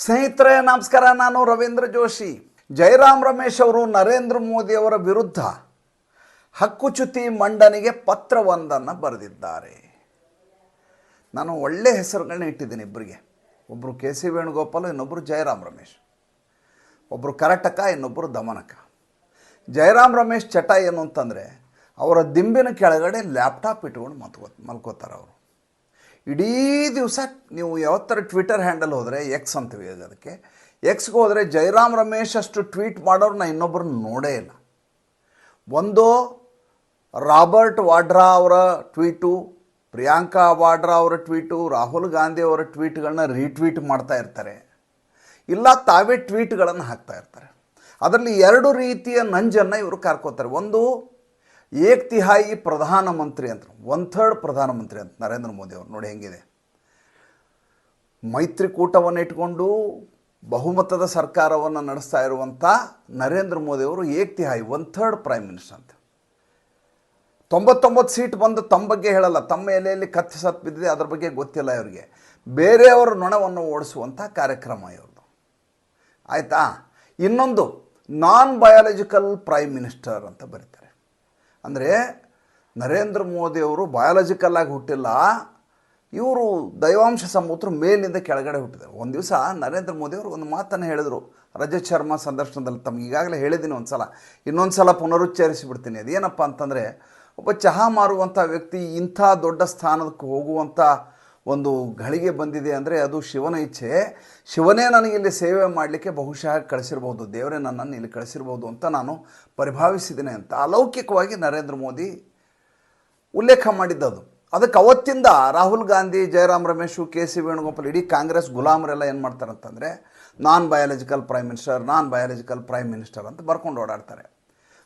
ಸ್ನೇಹಿತರೆ, ನಮಸ್ಕಾರ. ನಾನು ರವೀಂದ್ರ ಜೋಶಿ. ಜಯರಾಮ್ ರಮೇಶ್ ಅವರು ನರೇಂದ್ರ ಮೋದಿ ಅವರ ವಿರುದ್ಧ ಹಕ್ಕುಚ್ಯುತಿ ಮಂಡನೆಗೆ ಪತ್ರವೊಂದನ್ನು ಬರೆದಿದ್ದಾರೆ. ನಾನು ಒಳ್ಳೆ ಹೆಸರುಗಳನ್ನ ಇಟ್ಟಿದ್ದೀನಿ ಇಬ್ಬರಿಗೆ ಒಬ್ಬರು ಕೆ ಸಿ ವೇಣುಗೋಪಾಲ್ ಇನ್ನೊಬ್ಬರು ಜಯರಾಮ್ ರಮೇಶ್. ಒಬ್ಬರು ಕರಟಕ ಇನ್ನೊಬ್ಬರು ದಮನಕ. ಜಯರಾಮ್ ರಮೇಶ್ ಚಟ ಏನು ಅಂತಂದರೆ, ಅವರ ದಿಂಬಿನ ಕೆಳಗಡೆ ಲ್ಯಾಪ್ಟಾಪ್ ಇಟ್ಕೊಂಡು ಮತ್ಕೋ ಮಲ್ಕೋತಾರೆ ಅವರು. ಇಡೀ ದಿವಸ ನೀವು ಯಾವತ್ತರ ಟ್ವಿಟರ್ ಹ್ಯಾಂಡಲ್ ಹೋದರೆ ಎಕ್ಸ್ ಅಂತೀವಿ ಅದಕ್ಕೆ. ಎಕ್ಸ್ಗೆ ಹೋದರೆ ಜಯರಾಮ್ ರಮೇಶ್ ಅಷ್ಟು ಟ್ವೀಟ್ ಮಾಡೋರು ನಾನು ಇನ್ನೊಬ್ಬರನ್ನ ನೋಡೇ ಇಲ್ಲ. ಒಂದು ರಾಬರ್ಟ್ ವಾಡ್ರಾ ಅವರ ಟ್ವೀಟು ಪ್ರಿಯಾಂಕಾ ವಾಡ್ರಾ ಅವರ ಟ್ವೀಟು ರಾಹುಲ್ ಗಾಂಧಿ ಅವರ ಟ್ವೀಟ್ಗಳನ್ನ ರೀಟ್ವೀಟ್ ಮಾಡ್ತಾ ಇರ್ತಾರೆ. ಇಲ್ಲ, ತಾವೇ ಟ್ವೀಟ್ಗಳನ್ನು ಹಾಕ್ತಾ ಇರ್ತಾರೆ. ಅದರಲ್ಲಿ ಎರಡು ರೀತಿಯ ನಂಜನ್ನು ಇವರು ಕರ್ಕೋತಾರೆ. ಒಂದು ಏಕ್ ತಿಹಾಯಿ ಪ್ರಧಾನಮಂತ್ರಿ ಅಂತ ಒನ್ ಥರ್ಡ್ ಪ್ರಧಾನಮಂತ್ರಿ ಅಂತ ನರೇಂದ್ರ ಮೋದಿ ಅವರು. ನೋಡಿ ಹೆಂಗಿದೆ. ಮೈತ್ರಿಕೂಟವನ್ನು ಇಟ್ಕೊಂಡು ಬಹುಮತದ ಸರ್ಕಾರವನ್ನು ನಡೆಸ್ತಾ ಇರುವಂಥ ನರೇಂದ್ರ ಮೋದಿ ಅವರು ಏಕ್ ತಿಹಾಯಿ ಒನ್ ಥರ್ಡ್ ಪ್ರೈಮ್ ಮಿನಿಸ್ಟರ್ ಅಂತ. ತೊಂಬತ್ತೊಂಬತ್ತು ಸೀಟ್ ಬಂದು ತಮ್ಮ ಬಗ್ಗೆ ಹೇಳಲ್ಲ, ತಮ್ಮ ಎಲೆಯಲ್ಲಿ ಕತ್ತಿ ಸತ್ ಬಿದ್ದಿದೆ, ಅದ್ರ ಬಗ್ಗೆ ಗೊತ್ತಿಲ್ಲ ಇವರಿಗೆ. ಬೇರೆಯವರ ನೊಣವನ್ನು ಓಡಿಸುವಂಥ ಕಾರ್ಯಕ್ರಮ ಇವ್ರದ್ದು. ಆಯಿತಾ? ಇನ್ನೊಂದು ನಾನ್ ಬಯಾಲಜಿಕಲ್ ಪ್ರೈಮ್ ಮಿನಿಸ್ಟರ್ ಅಂತ ಬರೀತಾರೆ. ಅಂದರೆ ನರೇಂದ್ರ ಮೋದಿಯವರು ಬಯಾಲಜಿಕಲ್ ಆಗಿ ಹುಟ್ಟಿಲ್ಲ, ಇವರು ದೈವಾಂಶ ಸಮುದ್ರ ಮೇಲಿನಿಂದ ಕೆಳಗಡೆ ಹುಟ್ಟಿದ್ದಾರೆ ಒಂದು ದಿವಸ ನರೇಂದ್ರ ಮೋದಿ ಅವರು ಒಂದು ಮಾತನ್ನು ಹೇಳಿದರು, ರಜತ್ ಶರ್ಮಾ ಸಂದರ್ಶನದಲ್ಲಿ ತಮ್ಗೆ ಈಗಾಗಲೇ ಹೇಳಿದ್ದೀನಿ ಒಂದು ಸಲ ಇನ್ನೊಂದು ಸಲ ಪುನರುಚ್ಚರಿಸಿಬಿಡ್ತೀನಿ. ಅದೇನಪ್ಪ ಅಂತಂದರೆ, ಒಬ್ಬ ಚಹಾ ಮಾರುವಂಥ ವ್ಯಕ್ತಿ ಇಂಥ ದೊಡ್ಡ ಸ್ಥಾನಕ್ಕೆ ಹೋಗುವಂಥ ಒಂದು ಘಳಿಗೆ ಬಂದಿದೆ ಅಂದರೆ ಅದು ಶಿವನ ಇಚ್ಛೆ. ಶಿವನೇ ನನಗೆ ಇಲ್ಲಿ ಸೇವೆ ಮಾಡಲಿಕ್ಕೆ ಬಹುಶಃ ಕಳಿಸಿರ್ಬೋದು. ದೇವರೇ ನನ್ನನ್ನು ಇಲ್ಲಿ ಕಳಿಸಿರ್ಬೋದು ಅಂತ ನಾನು ಪರಿಭಾವಿಸಿದ್ದೇನೆ ಅಂತ. ಅಲೌಕಿಕವಾಗಿ ನರೇಂದ್ರ ಮೋದಿ ಉಲ್ಲೇಖ ಮಾಡಿದ್ದದು. ಅದಕ್ಕೆ ಅವತ್ತಿಂದ ರಾಹುಲ್ ಗಾಂಧಿ, ಜಯರಾಮ್ ರಮೇಶು, ಕೆ ಸಿ ವೇಣುಗೋಪಾಲ್, ಇಡೀ ಕಾಂಗ್ರೆಸ್ ಗುಲಾಮರೆಲ್ಲ ಏನು ಮಾಡ್ತಾರೆ ಅಂತಂದರೆ non biological prime minister, non biological prime minister ಅಂತ ಬರ್ಕೊಂಡು ಓಡಾಡ್ತಾರೆ.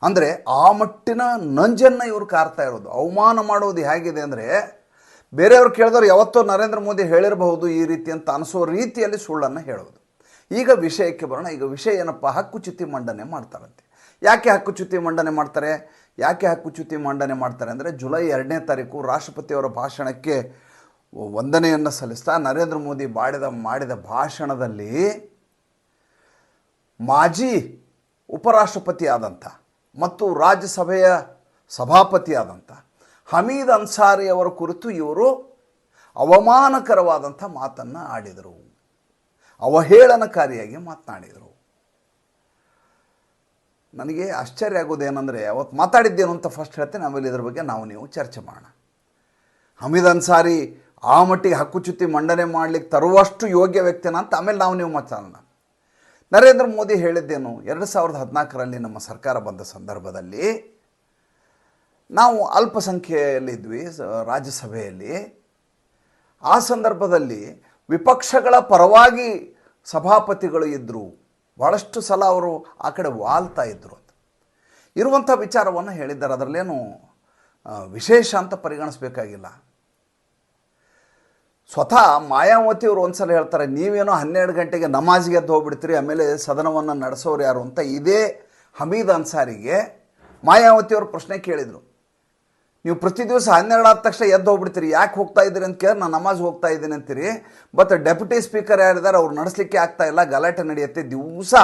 ಅಂದರೆ ಆ ಮಟ್ಟಿನ ನಂಜನ್ನು ಇವರು ಕಾರ್ತಾ ಇರೋದು. ಅವಮಾನ ಮಾಡೋದು ಹೇಗಿದೆ ಅಂದರೆ ಬೇರೆಯವ್ರು ಕೇಳಿದವ್ರು ಯಾವತ್ತೋ ನರೇಂದ್ರ ಮೋದಿ ಹೇಳಿರಬಹುದು ಈ ರೀತಿ ಅಂತ ಅನಿಸೋ ರೀತಿಯಲ್ಲಿ ಸುಳ್ಳನ್ನು ಹೇಳೋದು. ಈಗ ವಿಷಯಕ್ಕೆ ಬರೋಣ. ಈಗ ವಿಷಯ ಏನಪ್ಪ? ಹಕ್ಕುಚ್ಯುತಿ ಮಂಡನೆ ಮಾಡ್ತಾರಂತೆ. ಯಾಕೆ ಹಕ್ಕುಚ್ಯುತಿ ಮಂಡನೆ ಮಾಡ್ತಾರೆ? ಯಾಕೆ ಹಕ್ಕುಚ್ಯುತಿ ಮಂಡನೆ ಮಾಡ್ತಾರೆ ಅಂದರೆ ಜುಲೈ ಎರಡನೇ ತಾರೀಕು ರಾಷ್ಟ್ರಪತಿಯವರ ಭಾಷಣಕ್ಕೆ ವಂದನೆಯನ್ನು ಸಲ್ಲಿಸ್ತಾ ನರೇಂದ್ರ ಮೋದಿ ಮಾಡಿದ ಮಾಡಿದ ಭಾಷಣದಲ್ಲಿ ಮಾಜಿ ಉಪರಾಷ್ಟ್ರಪತಿ ಆದಂಥ ಮತ್ತು ರಾಜ್ಯಸಭೆಯ ಸಭಾಪತಿ ಆದಂಥ ಹಮೀದ್ ಅನ್ಸಾರಿ ಅವರ ಕುರಿತು ಇವರು ಅವಮಾನಕರವಾದಂಥ ಮಾತನ್ನು ಆಡಿದರು. ಅವಹೇಳನಕಾರಿಯಾಗಿ ಮಾತನಾಡಿದರು. ನನಗೆ ಆಶ್ಚರ್ಯ ಆಗೋದೇನೆಂದರೆ ಅವತ್ತು ಮಾತಾಡಿದ್ದೇನು ಅಂತ ಫಸ್ಟ್ ಹೇಳ್ತೇನೆ, ಆಮೇಲೆ ಇದ್ರ ಬಗ್ಗೆ ನಾವು ನೀವು ಚರ್ಚೆ ಮಾಡೋಣ. ಹಮೀದ್ ಅನ್ಸಾರಿ ಆ ಮಟ್ಟಿಗೆ ಹಕ್ಕುಚ್ಯುತಿ ಮಂಡನೆ ಮಾಡಲಿಕ್ಕೆ ತರುವಷ್ಟು ಯೋಗ್ಯ ವ್ಯಕ್ತಿನ ಅಂತ ಆಮೇಲೆ ನಾವು ನೀವು ಮಾತಾಡೋಣ. ನರೇಂದ್ರ ಮೋದಿ ಹೇಳಿದ್ದೇನು, ಎರಡು ಸಾವಿರದ ಹದಿನಾಲ್ಕರಲ್ಲಿ ನಮ್ಮ ಸರ್ಕಾರ ಬಂದ ಸಂದರ್ಭದಲ್ಲಿ ನಾವು ಅಲ್ಪಸಂಖ್ಯೆಯಲ್ಲಿದ್ವಿ ರಾಜ್ಯಸಭೆಯಲ್ಲಿ. ಆ ಸಂದರ್ಭದಲ್ಲಿ ವಿಪಕ್ಷಗಳ ಪರವಾಗಿ ಸಭಾಪತಿಗಳು ಇದ್ದರು ಭಾಳಷ್ಟು ಸಲ ಅವರು ಆ ಕಡೆ ವಾಲ್ತಾ ಇದ್ದರು ಅಂತ. ಇರುವಂಥ ವಿಚಾರವನ್ನು ಹೇಳಿದ್ದಾರೆ. ಅದರಲ್ಲೇನು ವಿಶೇಷ ಅಂತ ಪರಿಗಣಿಸ್ಬೇಕಾಗಿಲ್ಲ. ಸ್ವತಃ ಮಾಯಾವತಿಯವರು ಒಂದ್ಸಲ ಹೇಳ್ತಾರೆ, ನೀವೇನೋ ಹನ್ನೆರಡು ಗಂಟೆಗೆ ನಮಾಜ್ಗೆ ಎದ್ದು ಹೋಗ್ಬಿಡ್ತೀರಿ, ಆಮೇಲೆ ಸದನವನ್ನು ನಡೆಸೋರು ಯಾರು? ಅಂತ ಇದೇ ಹಮೀದ್ ಅನ್ಸಾರಿಗೆ ಮಾಯಾವತಿಯವರು ಪ್ರಶ್ನೆ ಕೇಳಿದರು. ನೀವು ಪ್ರತಿ ದಿವಸ ಹನ್ನೆರಡು ಆದ ತಕ್ಷಣ ಎದ್ದು ಹೋಗ್ಬಿಡ್ತೀರಿ. ಯಾಕೆ ಹೋಗ್ತಾ ಇದ್ದೀರಿ ಅಂತ ಕೇಳಿ ನಾನು ನಮಾಜ್ ಹೋಗ್ತಾ ಇದ್ದೀನಿ ಅಂತೀರಿ. ಬಟ್ ಡೆಪ್ಯೂಟಿ ಸ್ಪೀಕರ್ ಯಾರಿದ್ದಾರೆ ಅವ್ರು ನಡೆಸಲಿಕ್ಕೆ ಆಗ್ತಾ ಇಲ್ಲ. ಗಲಾಟೆ ನಡೆಯುತ್ತೆ. ದಿವಸ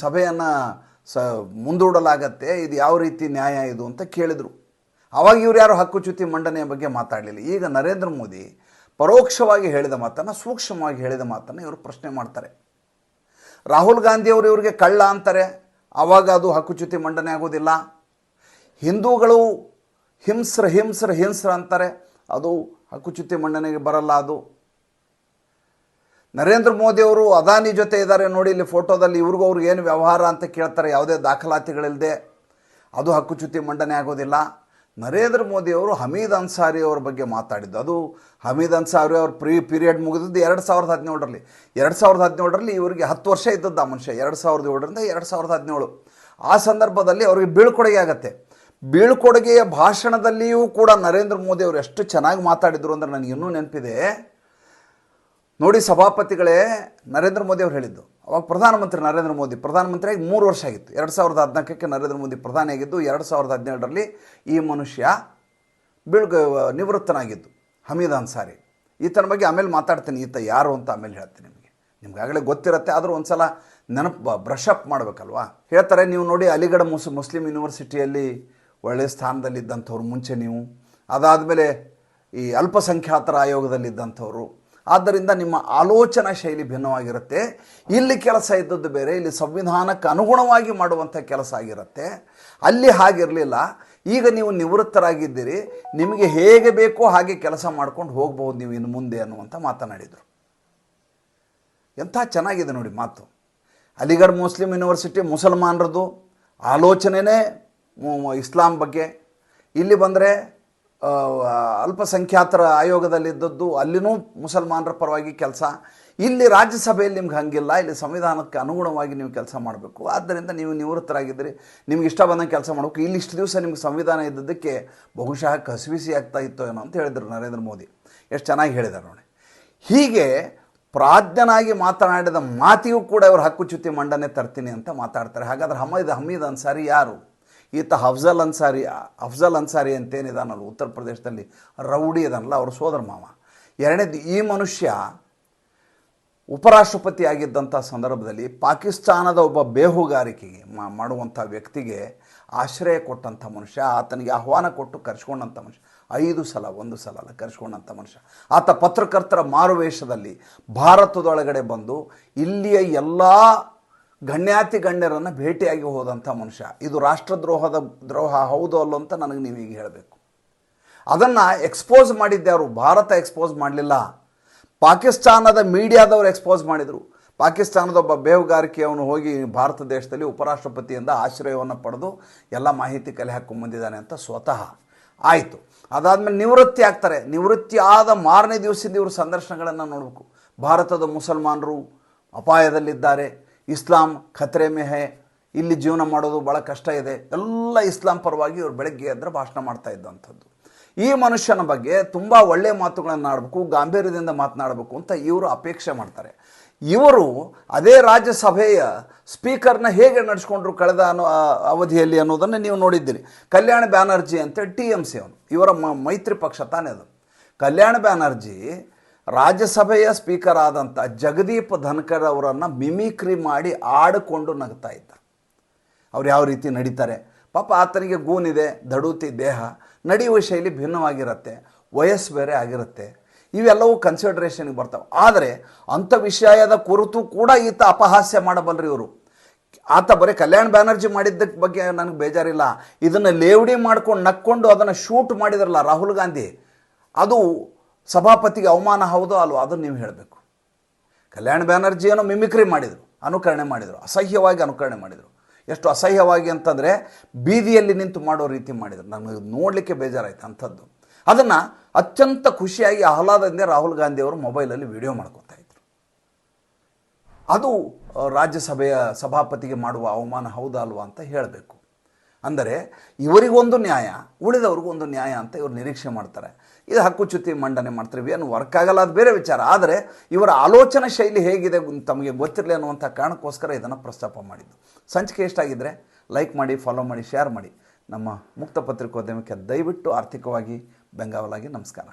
ಸಭೆಯನ್ನು ಸ, ಮುಂದೂಡಲಾಗತ್ತೆ. ಇದು ಯಾವ ರೀತಿ ನ್ಯಾಯ ಇದು ಅಂತ ಕೇಳಿದರು. ಅವಾಗ ಇವ್ರು ಯಾರು ಹಕ್ಕುಚ್ಯುತಿ ಮಂಡನೆಯ ಬಗ್ಗೆ ಮಾತಾಡಲಿಲ್ಲ. ಈಗ ನರೇಂದ್ರ ಮೋದಿ ಪರೋಕ್ಷವಾಗಿ ಹೇಳಿದ ಮಾತನ್ನು, ಸೂಕ್ಷ್ಮವಾಗಿ ಹೇಳಿದ ಮಾತನ್ನು ಇವರು ಪ್ರಶ್ನೆ ಮಾಡ್ತಾರೆ. ರಾಹುಲ್ ಗಾಂಧಿಯವರು ಇವರಿಗೆ ಕಳ್ಳ ಅಂತಾರೆ. ಆವಾಗ ಅದು ಹಕ್ಕುಚ್ಯುತಿ ಮಂಡನೆ ಆಗೋದಿಲ್ಲ. ಹಿಂದೂಗಳು ಹಿಂಸ್ರ ಹಿಂಸ್ರ ಹಿಂಸ್ರ ಅಂತಾರೆ. ಅದು ಹಕ್ಕುಚ್ಯುತಿ ಮಂಡನೆಗೆ ಬರಲ್ಲ ಅದು. ನರೇಂದ್ರ ಮೋದಿಯವರು ಅದಾನಿ ಜೊತೆ ಇದ್ದಾರೆ ನೋಡಿ, ಇಲ್ಲಿ ಫೋಟೋದಲ್ಲಿ ಇವ್ರಿಗೂ ಅವ್ರಿಗೆ ಏನು ವ್ಯವಹಾರ ಅಂತ ಕೇಳ್ತಾರೆ, ಯಾವುದೇ ದಾಖಲಾತಿಗಳಿಲ್ಲದೆ. ಅದು ಹಕ್ಕುಚ್ಯುತಿ ಮಂಡನೆ ಆಗೋದಿಲ್ಲ. ನರೇಂದ್ರ ಮೋದಿಯವರು ಹಮೀದ್ ಅನ್ಸಾರಿ ಅವ್ರ ಬಗ್ಗೆ ಮಾತಾಡಿದ್ದು. ಅದು ಹಮೀದ್ ಅನ್ಸಾರಿ ಅವ್ರ ಪ್ರೀ ಪೀರಿಯಡ್ ಮುಗಿದಿದ್ದು ಎರಡು ಸಾವಿರದ ಹದಿನೇಳರಲ್ಲಿ. ಎರಡು ಸಾವಿರದ ಹದಿನೇಳರಲ್ಲಿ ಇವರಿಗೆ ಹತ್ತು ವರ್ಷ ಇದ್ದದ್ದು ಆ ಮನುಷ್ಯ. ಎರಡು ಸಾವಿರದ ಏಳರಿಂದ ಎರಡು ಸಾವಿರದ ಹದಿನೇಳು. ಆ ಸಂದರ್ಭದಲ್ಲಿ ಅವರಿಗೆ ಬೀಳ್ಕೊಡುಗೆ ಆಗತ್ತೆ. ಬೀಳ್ಕೊಡುಗೆಯ ಭಾಷಣದಲ್ಲಿಯೂ ಕೂಡ ನರೇಂದ್ರ ಮೋದಿ ಅವರು ಎಷ್ಟು ಚೆನ್ನಾಗಿ ಮಾತಾಡಿದರು ಅಂದರೆ ನನಗೆ ಇನ್ನೂ ನೆನಪಿದೆ. ನೋಡಿ ಸಭಾಪತಿಗಳೇ, ನರೇಂದ್ರ ಮೋದಿ ಅವರು ಹೇಳಿದ್ದು. ಅವಾಗ ಪ್ರಧಾನಮಂತ್ರಿ ನರೇಂದ್ರ ಮೋದಿ, ಪ್ರಧಾನಮಂತ್ರಿಯಾಗಿ ಮೂರು ವರ್ಷ ಆಗಿತ್ತು. ಎರಡು ಸಾವಿರದ ಹದಿನಾಲ್ಕಕ್ಕೆ ನರೇಂದ್ರ ಮೋದಿ ಪ್ರಧಾನಿಯಾಗಿದ್ದು ಎರಡು ಸಾವಿರದ ಹದಿನೇಳರಲ್ಲಿ ಈ ಮನುಷ್ಯ ಬೀಳ್ಗ ನಿವೃತ್ತನಾಗಿದ್ದು, ಹಮೀದ್ ಅನ್ಸಾರಿ. ಈತನ ಬಗ್ಗೆ ಆಮೇಲೆ ಮಾತಾಡ್ತೀನಿ. ಈತ ಯಾರು ಅಂತ ಆಮೇಲೆ ಹೇಳ್ತೀನಿ ನಿಮಗೆ. ನಿಮ್ಗಾಗಲೇ ಗೊತ್ತಿರುತ್ತೆ, ಆದರೂ ಒಂದು ಸಲ ನೆನಪು ಬ್ರಷಪ್ ಮಾಡಬೇಕಲ್ವಾ? ಹೇಳ್ತಾರೆ, ನೀವು ನೋಡಿ ಅಲಿಗಢ ಮುಸ್, ಮುಸ್ಲಿಂ ಯೂನಿವರ್ಸಿಟಿಯಲ್ಲಿ ಒಳ್ಳೆಯ ಸ್ಥಾನದಲ್ಲಿದ್ದಂಥವ್ರು ಮುಂಚೆ ನೀವು. ಅದಾದಮೇಲೆ ಈ ಅಲ್ಪಸಂಖ್ಯಾತರ ಆಯೋಗದಲ್ಲಿದ್ದಂಥವ್ರು. ಆದ್ದರಿಂದ ನಿಮ್ಮ ಆಲೋಚನಾ ಶೈಲಿ ಭಿನ್ನವಾಗಿರುತ್ತೆ. ಇಲ್ಲಿ ಕೆಲಸ ಇದ್ದದ್ದು ಬೇರೆ, ಇಲ್ಲಿ ಸಂವಿಧಾನಕ್ಕೆ ಅನುಗುಣವಾಗಿ ಮಾಡುವಂಥ ಕೆಲಸ ಆಗಿರುತ್ತೆ. ಅಲ್ಲಿ ಹಾಗಿರಲಿಲ್ಲ. ಈಗ ನೀವು ನಿವೃತ್ತರಾಗಿದ್ದೀರಿ. ನಿಮಗೆ ಹೇಗೆ ಬೇಕೋ ಹಾಗೆ ಕೆಲಸ ಮಾಡ್ಕೊಂಡು ಹೋಗ್ಬೋದು ನೀವು ಇನ್ನು ಮುಂದೆ ಅನ್ನುವಂಥ ಮಾತನಾಡಿದರು. ಎಂಥ ಚೆನ್ನಾಗಿದೆ ನೋಡಿ ಮಾತು. ಅಲಿಗಢ್ ಮುಸ್ಲಿಂ ಯೂನಿವರ್ಸಿಟಿ ಮುಸಲ್ಮಾನರದು ಆಲೋಚನೆನೇ ಮು- ಇಸ್ಲಾಂ ಬಗ್ಗೆ. ಇಲ್ಲಿ ಬಂದರೆ ಅಲ್ಪಸಂಖ್ಯಾತರ ಆಯೋಗದಲ್ಲಿದ್ದದ್ದು ಅಲ್ಲಿನೂ ಮುಸಲ್ಮಾನರ ಪರವಾಗಿ ಕೆಲಸ. ಇಲ್ಲಿ ರಾಜ್ಯಸಭೆಯಲ್ಲಿ ನಿಮ್ಗೆ ಹಂಗಿಲ್ಲ, ಇಲ್ಲಿ ಸಂವಿಧಾನಕ್ಕೆ ಅನುಗುಣವಾಗಿ ನೀವು ಕೆಲಸ ಮಾಡಬೇಕು. ಆದ್ದರಿಂದ ನೀವು ನಿವೃತ್ತರಾಗಿದ್ದೀರಿ, ನಿಮ್ಗೆ ಇಷ್ಟ ಬಂದಂಗೆ ಕೆಲಸ ಮಾಡಬೇಕು. ಇಲ್ಲಿ ಇಷ್ಟು ದಿವಸ ನಿಮ್ಗೆ ಸಂವಿಧಾನ ಇದ್ದದಕ್ಕೆ ಬಹುಶಃ ಕಸಿವಿಸಿ ಆಗ್ತಾ ಇತ್ತು ಏನೋ ಅಂತ ಹೇಳಿದರು ನರೇಂದ್ರ ಮೋದಿ. ಎಷ್ಟು ಚೆನ್ನಾಗಿ ಹೇಳಿದ್ದಾರೆ ನೋಡಿ. ಹೀಗೆ ಪ್ರಾಜ್ಞನಾಗಿ ಮಾತನಾಡಿದ ಮಾತಿಗೂ ಕೂಡ ಇವರು ಹಕ್ಕುಚ್ಯುತಿ ಮಂಡನೆ ತರ್ತೀನಿ ಅಂತ ಮಾತಾಡ್ತಾರೆ. ಹಾಗಾದ್ರೆ ಹಮೀದ್ ಹಮೀದ್ ಅನ್ಸಾರಿ ಯಾರು? ಈತ ಅಫ್ಜಲ್ ಅನ್ಸಾರಿ ಅಫ್ಜಲ್ ಅನ್ಸಾರಿ ಅಂತೇನಿದಾನಲ್ಲ ಉತ್ತರ ಪ್ರದೇಶದಲ್ಲಿ, ರೌಡಿ ಇದಾನಲ್ಲ ಅವ್ರ ಸೋದರ ಮಾವ. ಎರಡನೇದು, ಈ ಮನುಷ್ಯ ಉಪರಾಷ್ಟ್ರಪತಿ ಆಗಿದ್ದಂಥ ಸಂದರ್ಭದಲ್ಲಿ ಪಾಕಿಸ್ತಾನದ ಒಬ್ಬ ಬೇಹುಗಾರಿಕೆಗೆ ಮಾಡುವಂಥ ವ್ಯಕ್ತಿಗೆ ಆಶ್ರಯ ಕೊಟ್ಟಂಥ ಮನುಷ್ಯ, ಆತನಿಗೆ ಆಹ್ವಾನ ಕೊಟ್ಟು ಕರೆಸ್ಕೊಂಡಂಥ ಮನುಷ್ಯ. ಐದು ಸಲ, ಒಂದು ಸಲ ಅಲ್ಲ ಕರೆಸ್ಕೊಂಡಂಥ ಮನುಷ್ಯ. ಆತ ಪತ್ರಕರ್ತರ ಮಾರುವೇಷದಲ್ಲಿ ಭಾರತದೊಳಗಡೆ ಬಂದು ಇಲ್ಲಿಯ ಎಲ್ಲ ಗಣ್ಯಾತಿ ಗಣ್ಯರನ್ನು ಭೇಟಿಯಾಗಿ ಹೋದಂಥ ಮನುಷ್ಯ. ಇದು ರಾಷ್ಟ್ರದ್ರೋಹದ ದ್ರೋಹ ಹೌದು ಅಲ್ಲೋ ಅಂತ ನನಗೆ ನೀವು ಈಗ ಹೇಳಬೇಕು. ಅದನ್ನು ಎಕ್ಸ್ಪೋಸ್ ಮಾಡಿದ್ದ್ಯಾರು ಭಾರತ ಎಕ್ಸ್ಪೋಸ್ ಮಾಡಲಿಲ್ಲ. ಪಾಕಿಸ್ತಾನದ ಮೀಡಿಯಾದವರು ಎಕ್ಸ್ಪೋಸ್ ಮಾಡಿದರು. ಪಾಕಿಸ್ತಾನದ ಒಬ್ಬ ಬೇಹುಗಾರಿಕೆಯವನು ಹೋಗಿ ಭಾರತ ದೇಶದಲ್ಲಿ ಉಪರಾಷ್ಟ್ರಪತಿಯಿಂದ ಆಶ್ರಯವನ್ನು ಪಡೆದು ಎಲ್ಲ ಮಾಹಿತಿ ಕಲೆ ಹಾಕ್ಕೊಂಬಂದಿದ್ದಾನೆ ಅಂತ ಸ್ವತಃ. ಆಯಿತು. ಅದಾದಮೇಲೆ ನಿವೃತ್ತಿ ಆಗ್ತಾರೆ. ನಿವೃತ್ತಿ ಆದ ಮಾರನೇ ದಿವಸದಿಂದ ಇವರು ಸಂದರ್ಶನಗಳನ್ನು ನೋಡಬೇಕು. ಭಾರತದ ಮುಸಲ್ಮಾನರು ಅಪಾಯದಲ್ಲಿದ್ದಾರೆ. ಇಸ್ಲಾಂ ಖತ್ರೆ ಮೇ ಇಲ್ಲಿ ಜೀವನ ಮಾಡೋದು ಭಾಳ ಕಷ್ಟ ಇದೆ. ಎಲ್ಲ ಇಸ್ಲಾಂ ಪರವಾಗಿ ಇವರು ಬೆಳಗ್ಗೆ ಎದ್ರೆ ಭಾಷಣ ಮಾಡ್ತಾ ಇದ್ದಂಥದ್ದು. ಈ ಮನುಷ್ಯನ ಬಗ್ಗೆ ತುಂಬ ಒಳ್ಳೆಯ ಮಾತುಗಳನ್ನು ಆಡಬೇಕು, ಗಾಂಭೀರ್ಯದಿಂದ ಮಾತನಾಡಬೇಕು ಅಂತ ಇವರು ಅಪೇಕ್ಷೆ ಮಾಡ್ತಾರೆ. ಇವರು ಅದೇ ರಾಜ್ಯಸಭೆಯ ಸ್ಪೀಕರ್ನ ಹೇಗೆ ನಡೆಸ್ಕೊಂಡ್ರು ಕಳೆದ ಅನು ಅವಧಿಯಲ್ಲಿ ಅನ್ನೋದನ್ನು ನೀವು ನೋಡಿದ್ದೀರಿ. ಕಲ್ಯಾಣ ಬ್ಯಾನರ್ಜಿ ಅಂತ ಟಿ ಎಂ ಸಿ ಅವನು. ಇವರ ಮೈತ್ರಿ ಪಕ್ಷ ತಾನೇ ಅದು. ಕಲ್ಯಾಣ ಬ್ಯಾನರ್ಜಿ ರಾಜ್ಯಸಭೆಯ ಸ್ಪೀಕರ್ ಆದಂಥ ಜಗದೀಪ್ ಧನ್ಕರ್ ಅವರನ್ನು ಮಿಮಿಕ್ರಿ ಮಾಡಿ ಆಡಿಕೊಂಡು ನಗ್ತಾ ಇದ್ದ. ಅವ್ರು ಯಾವ ರೀತಿ ನಡೀತಾರೆ? ಪಾಪ ಆತನಿಗೆ ಗೂನಿದೆ ದಡೂತಿ ದೇಹ, ನಡೆಯುವ ಶೈಲಿ ಭಿನ್ನವಾಗಿರುತ್ತೆ, ವಯಸ್ಸು ಬೇರೆ ಆಗಿರುತ್ತೆ. ಇವೆಲ್ಲವೂ ಕನ್ಸಿಡರೇಷನ್ಗೆ ಬರ್ತವೆ. ಆದರೆ ಅಂಥ ವಿಷಯದ ಕುರಿತು ಕೂಡ ಈತ ಅಪಹಾಸ್ಯ ಮಾಡಬಲ್ಲರಿ ಇವರು. ಆತ ಬರೀ ಕಲ್ಯಾಣ್ ಬ್ಯಾನರ್ಜಿ ಮಾಡಿದ್ದಕ್ಕೆ ಬಗ್ಗೆ ನನಗೆ ಬೇಜಾರಿಲ್ಲ. ಇದನ್ನು ಲೇವಡಿ ಮಾಡ್ಕೊಂಡು ನಕ್ಕೊಂಡು ಅದನ್ನು ಶೂಟ್ ಮಾಡಿದ್ರಲ್ಲ ರಾಹುಲ್ ಗಾಂಧಿ. ಅದು ಸಭಾಪತಿಗೆ ಅವಮಾನ ಹೌದೋ ಅಲ್ವೋ ಅದನ್ನು ನೀವು ಹೇಳಬೇಕು. ಕಲ್ಯಾಣ ಬ್ಯಾನರ್ಜಿಯನ್ನು ಮಿಮಿಕ್ರಿ ಮಾಡಿದರು, ಅನುಕರಣೆ ಮಾಡಿದರು, ಅಸಹ್ಯವಾಗಿ ಅನುಕರಣೆ ಮಾಡಿದರು. ಎಷ್ಟು ಅಸಹ್ಯವಾಗಿ ಅಂತಂದರೆ ಬೀದಿಯಲ್ಲಿ ನಿಂತು ಮಾಡೋ ರೀತಿ ಮಾಡಿದರು. ನನಗೆ ನೋಡಲಿಕ್ಕೆ ಬೇಜಾರಾಯ್ತು ಅಂಥದ್ದು. ಅದನ್ನು ಅತ್ಯಂತ ಖುಷಿಯಾಗಿ ಆಹ್ಲಾದದಿಂದ ರಾಹುಲ್ ಗಾಂಧಿಯವರು ಮೊಬೈಲಲ್ಲಿ ವಿಡಿಯೋ ಮಾಡ್ಕೊತಾ ಇದ್ರು. ಅದು ರಾಜ್ಯಸಭೆಯ ಸಭಾಪತಿಗೆ ಮಾಡುವ ಅವಮಾನ ಹೌದಾ ಅಲ್ವಾ ಅಂತ ಹೇಳಬೇಕು. ಅಂದರೆ ಇವರಿಗೊಂದು ನ್ಯಾಯ, ಉಳಿದವ್ರಿಗೊಂದು ನ್ಯಾಯ ಅಂತ ಇವರು ನಿರೀಕ್ಷೆ ಮಾಡ್ತಾರೆ. ಇದು ಹಕ್ಕುಚ್ಯುತಿ ಮಂಡನೆ ಮಾಡ್ತಾರೆ ಏನು ವರ್ಕ್ ಆಗಲ್ಲ, ಅದು ಬೇರೆ ವಿಚಾರ. ಆದರೆ ಇವರ ಆಲೋಚನಾ ಶೈಲಿ ಹೇಗಿದೆ ತಮಗೆ ಗೊತ್ತಿರಲಿ ಅನ್ನುವಂಥ ಕಾರಣಕ್ಕೋಸ್ಕರ ಇದನ್ನು ಪ್ರಸ್ತಾಪ ಮಾಡಿದ್ದು. ಸಂಚಿಕೆ ಎಷ್ಟಾಗಿದ್ದರೆ ಲೈಕ್ ಮಾಡಿ ಫಾಲೋ ಮಾಡಿ ಶೇರ್ ಮಾಡಿ. ನಮ್ಮ ಮುಕ್ತ ಪತ್ರಿಕೋದ್ಯಮಕ್ಕೆ ದಯವಿಟ್ಟು ಆರ್ಥಿಕವಾಗಿ ಬೆಂಗಾವಲಾಗಿ ನಮಸ್ಕಾರ.